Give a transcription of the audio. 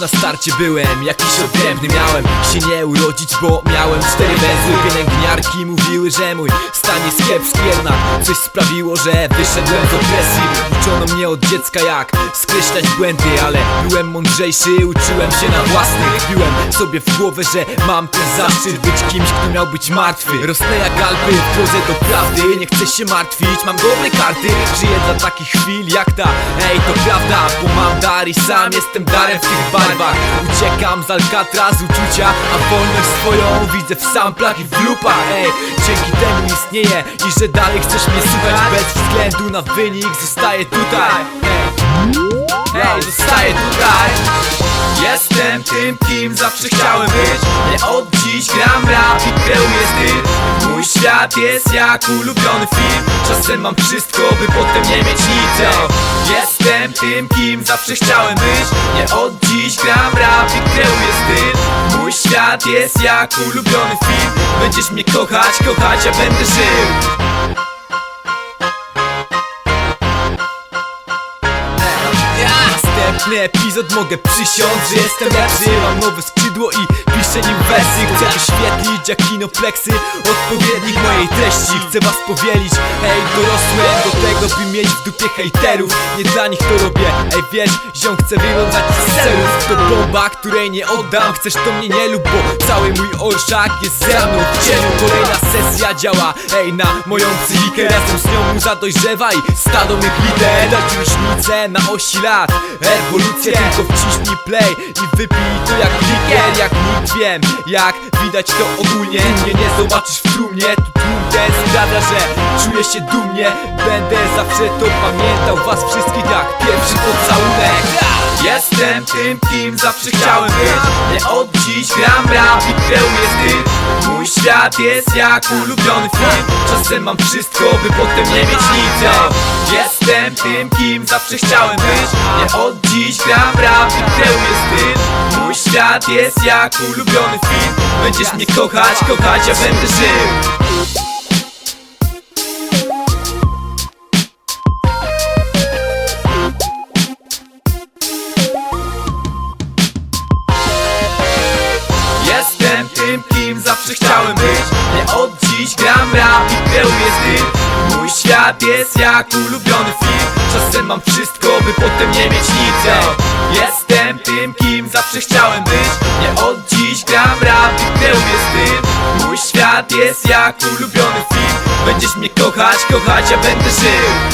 na starcie byłem Jakiś odrębny miałem. Się nie urodzić, bo miałem cztery węzły Pielęgniarki. Mówiły, że mój stan jest kiepski Jednak coś sprawiło, że wyszedłem z opresji. Uczono mnie od dziecka jak skreślać błędy Ale byłem mądrzejszy, uczyłem się na własnych. Biłem sobie w głowę, że mam ten zaszczyt Być kimś, kto miał być martwy. Rosnę jak Alpy w do prawdy. Nie chcę się martwić, mam dobre karty. Żyję dla takich chwil jak ta. Ej, to prawda, bo mam dar i sam jestem darem w tych Uciekam z Alcatraz uczucia, a wolność swoją widzę w samplach i w lupach Ej, dzięki temu istnieję i że dalej chcesz mnie słuchać. Bez względu na wynik, zostaję tutaj. Ej zostaję tutaj. Jestem tym, kim zawsze chciałem być świat jest jak ulubiony film. Czasem mam wszystko, by potem nie mieć nic. Jestem tym, kim zawsze chciałem być. Nie od dziś gram rap i kreuję styl. Mój świat jest jak ulubiony film. Będziesz mnie kochać, kochać, ja będę żył Następny epizod mogę przysiąc, że jestem lepszy Mam nowe skrzydło i piszę nim wersy. Chcę wyświetlić jak kinopleksy odpowiednich mojej treści. Chcę was powielić, hej dorosłem do tego by mieć w dupie hejterów. Nie dla nich to robię, ej wiesz, ziom chcę wyglądać z serów To bomba, której nie oddam, chcesz to mnie nie lub Bo cały mój orszak jest ze mną. W cieniu Kolejna sesja działa, ej na moją psychikę Razem z nią muza dojrzewa stado mych liter Dać na osi lat Ewolucję tylko wciśnij play I wypij to jak likier Jak nikt wiem, jak widać to ogólnie. Mnie nie zobaczysz w trumnie. Tu ten sprawia, że czuję się dumnie. Będę zawsze to pamiętał. Was wszystkich jak pierwszy pocałunek. Jestem tym, kim zawsze chciałem być. Nie od dziś gram rap i kreuję styl. Mój świat jest jak ulubiony film. Czasem mam wszystko, by potem nie mieć nic. Yo. Jestem tym, kim zawsze chciałem być. Nie od dziś gram rap i kreuję styl. Mój świat jest jak ulubiony film. Będziesz mnie kochać, kochać, ja będę żył. Jestem tym, kim zawsze chciałem być. Nie od dziś gram rap i kreuję styl świat jest jak ulubiony film. Czasem mam wszystko, by potem nie mieć nic. Jestem tym, kim zawsze chciałem być. Nie od dziś gram rap i kreuję styl. Mój świat jest jak ulubiony film. Będziesz mnie kochać, kochać, ja będę żył